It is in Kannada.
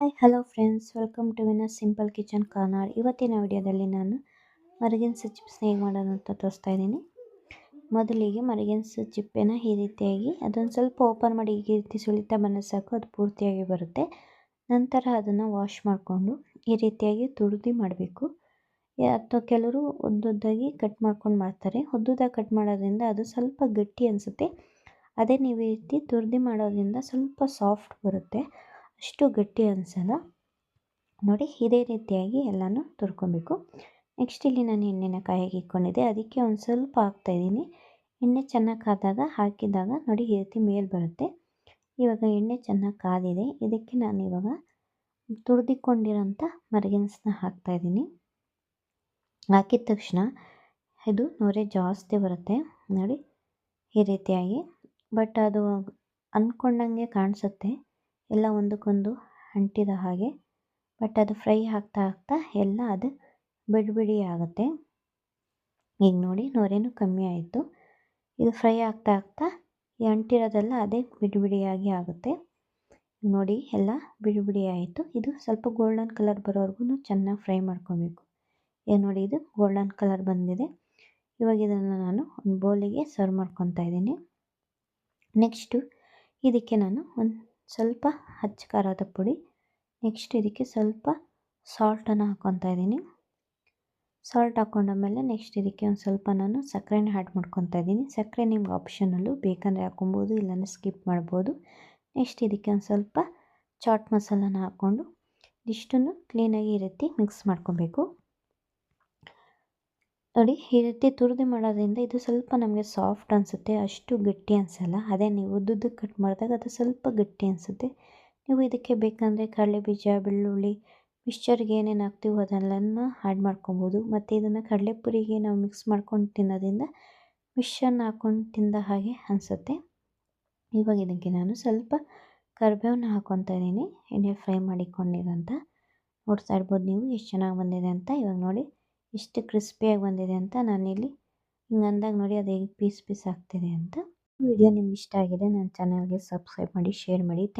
Hi hello friends welcome to Vina simple kitchen corner ಇವತ್ತಿನ ವಿಡಿಯೋದಲ್ಲಿ ನಾನು ಮರಗಿನ್ಸ್ ಚಿಪ್ಸ್ನ ಹೇಗೆ ಮಾಡೋದು ಅಂತ ತೋರಿಸ್ತಾ ಇದ್ದೀನಿ. ಮೊದಲಿಗೆ ಮರಗಿನ್ಸ್ ಚಿಪ್ಪೆನ ಈ ರೀತಿಯಾಗಿ ಅದೊಂದು ಸ್ವಲ್ಪ ಓಪನ್ ಮಾಡಿ ಈ ರೀತಿ ಸುಳಿತಾ ಬಂದರೆ ಸಾಕು, ಅದು ಪೂರ್ತಿಯಾಗಿ ಬರುತ್ತೆ. ನಂತರ ಅದನ್ನು ವಾಶ್ ಮಾಡಿಕೊಂಡು ಈ ರೀತಿಯಾಗಿ ತುರಿದು ಮಾಡಬೇಕು. ಅಥವಾ ಕೆಲವರು ಒಂದೊದ್ದಾಗಿ ಕಟ್ ಮಾಡ್ಕೊಂಡು ಮಾಡ್ತಾರೆ. ಒದ್ದುದಾಗಿ ಕಟ್ ಮಾಡೋದ್ರಿಂದ ಅದು ಸ್ವಲ್ಪ ಗಟ್ಟಿ ಅನಿಸುತ್ತೆ. ಅದೇ ನೀವು ಈ ರೀತಿ ತುರಿದು ಮಾಡೋದ್ರಿಂದ ಸ್ವಲ್ಪ ಸಾಫ್ಟ್ ಬರುತ್ತೆ. ಅಷ್ಟು ಗಟ್ಟಿ ಅನಿಸಲ್ಲ. ನೋಡಿ, ಇದೇ ರೀತಿಯಾಗಿ ಎಲ್ಲನೂ ತುರ್ಕೊಬೇಕು. ನೆಕ್ಸ್ಟ್ ಇಲ್ಲಿ ನಾನು ಎಣ್ಣೆನ ಕಾಯಾಗಿ ಇಟ್ಕೊಂಡಿದ್ದೆ. ಅದಕ್ಕೆ ಒಂದು ಸ್ವಲ್ಪ ಹಾಕ್ತಾಯಿದ್ದೀನಿ ಎಣ್ಣೆ ಚೆನ್ನಾಗಿ ಕಾದಾಗ, ಹಾಕಿದಾಗ ನೋಡಿ ಈ ರೀತಿ ಮೇಲೆ ಬರುತ್ತೆ. ಇವಾಗ ಎಣ್ಣೆ ಚೆನ್ನಾಗಿ ಕಾದಿದೆ. ಇದಕ್ಕೆ ನಾನು ಇವಾಗ ತುರಿದಿಕೊಂಡಿರೋಂಥ ಹಾಕ್ತಾ ಹಾಕ್ತಾಯಿದ್ದೀನಿ ಹಾಕಿದ ತಕ್ಷಣ ಇದು ನೊರೆ ಜಾಸ್ತಿ ಬರುತ್ತೆ. ನೋಡಿ, ಈ ರೀತಿಯಾಗಿ. ಬಟ್ ಅದು ಅಂದ್ಕೊಂಡಂಗೆ ಕಾಣಿಸುತ್ತೆ. ಎಲ್ಲ ಒಂದಕ್ಕೊಂದು ಅಂಟಿದ ಹಾಗೆ ಬಟ್ ಅದು ಫ್ರೈ ಆಗ್ತಾ ಆಗ್ತಾ ಎಲ್ಲ ಅದು ಬಿಡಿ ಬಿಡಿ ಆಗುತ್ತೆ. ಈಗ ನೋಡಿ ನೊರೆನೂ ಕಮ್ಮಿ ಆಯಿತು. ಇದು ಫ್ರೈ ಆಗ್ತಾ ಆಗ್ತಾ ಈ ಅಂಟಿರೋದೆಲ್ಲ ಅದೇ ಬಿಡಿ ಬಿಡಿಯಾಗಿ ಆಗುತ್ತೆ ನೋಡಿ ಎಲ್ಲ ಬಿಡಿ ಬಿಡಿ ಆಯಿತು. ಇದು ಸ್ವಲ್ಪ ಗೋಲ್ಡನ್ ಕಲರ್ ಬರೋವರೆಗೂ ಚೆನ್ನಾಗಿ ಫ್ರೈ ಮಾಡ್ಕೊಬೇಕು. ಏನು ನೋಡಿ ಇದು ಗೋಲ್ಡನ್ ಕಲರ್ ಬಂದಿದೆ. ಇವಾಗ ಇದನ್ನು ನಾನು ಒಂದು ಬೌಲಿಗೆ ಸರ್ವ್ ಮಾಡ್ಕೊತಾ ಇದ್ದೀನಿ. ನೆಕ್ಸ್ಟು ಇದಕ್ಕೆ ನಾನು ಒಂದು ಸ್ವಲ್ಪ ಹಚ್ಚ ಖಾರದ ಪುಡಿ. ನೆಕ್ಸ್ಟ್ ಇದಕ್ಕೆ ಸ್ವಲ್ಪ ಸಾಲ್ಟನ್ನು ಹಾಕ್ಕೊತಾ ಇದ್ದೀನಿ. ಸಾಲ್ಟ್ ಮೇಲೆ ನೆಕ್ಸ್ಟ್ ಇದಕ್ಕೆ ಒಂದು ಸ್ವಲ್ಪ ನಾನು ಸಕ್ಕರೆನ ಆ್ಯಡ್ ಮಾಡ್ಕೊತಾ ಇದ್ದೀನಿ. ಸಕ್ಕರೆ ನಿಮ್ಗೆ ಆಪ್ಷನಲ್ಲು ಬೇಕಂದರೆ ಹಾಕ್ಕೊಬೋದು ಇಲ್ಲಾಂದರೆ ಸ್ಕಿಪ್ ಮಾಡ್ಬೋದು. ನೆಕ್ಸ್ಟ್ ಇದಕ್ಕೆ ಒಂದು ಸ್ವಲ್ಪ ಚಾಟ್ ಮಸಾಲನ ಹಾಕ್ಕೊಂಡು ಇಷ್ಟನ್ನು ಕ್ಲೀನಾಗಿ ಇರುತ್ತೆ ರೀತಿ ಮಿಕ್ಸ್ ಮಾಡ್ಕೊಬೇಕು. ನೋಡಿ, ಈ ರೀತಿ ತುರಿದು ಮಾಡೋದ್ರಿಂದ ಇದು ಸ್ವಲ್ಪ ನಮಗೆ ಸಾಫ್ಟ್ ಅನಿಸುತ್ತೆ, ಅಷ್ಟು ಗಟ್ಟಿ ಅನಿಸಲ್ಲ. ಅದೇ ನೀವು ಉದ್ದುದ್ದಕ್ಕೆ ಕಟ್ ಮಾಡಿದಾಗ ಅದು ಸ್ವಲ್ಪ ಗಟ್ಟಿ ಅನಿಸುತ್ತೆ. ನೀವು ಇದಕ್ಕೆ ಬೇಕಂದರೆ ಕಡಲೆ ಬೀಜ, ಬೆಳ್ಳುಳ್ಳಿ ಮಿಕ್ಸ್ಚರ್ಗೆ ಏನೇನು ಹಾಕ್ತೀವೋ ಅದೆಲ್ಲನ ಆ್ಯಡ್ ಮಾಡ್ಕೊಬೋದು. ಮತ್ತು ಇದನ್ನು ಕಡಲೆಪುರಿಗೆ ನಾವು ಮಿಕ್ಸ್ ಮಾಡ್ಕೊಂಡು ತಿನ್ನೋದ್ರಿಂದ ಮಿಶ್ರಣ ಹಾಕ್ಕೊಂಡು ತಿಂದ ಹಾಗೆ ಅನಿಸುತ್ತೆ. ಇವಾಗ ಇದಕ್ಕೆ ನಾನು ಸ್ವಲ್ಪ ಕರ್ಬೇವನ್ನ ಹಾಕ್ಕೊತಾ ಇದ್ದೀನಿ. ಎಣ್ಣೆ ಫ್ರೈ ಮಾಡಿಕೊಂಡಿರೋಂಥ. ನೋಡ್ತಾ ಇರ್ಬೋದು ನೀವು, ಎಷ್ಟು ಚೆನ್ನಾಗಿ ಬಂದಿದೆ ಅಂತ. ಇವಾಗ ನೋಡಿ ಎಷ್ಟು ಕ್ರಿಸ್ಪಿಯಾಗಿ ಬಂದಿದೆ ಅಂತ ನಾನಿಲ್ಲಿ ಹಿಂಗೆ ಅಂದಾಗ ನೋಡಿ ಅದು ಹೇಗೆ ಪೀಸ್ ಪೀಸ್ ಆಗ್ತಿದೆ ಅಂತ. ವಿಡಿಯೋ ನಿಮ್ಗೆ ಇಷ್ಟ ಆಗಿದೆ ನನ್ನ ಚಾನಲ್ಗೆ ಸಬ್ಸ್ಕ್ರೈಬ್ ಮಾಡಿ, ಶೇರ್ ಮಾಡಿ. ಥ್ಯಾಂಕ್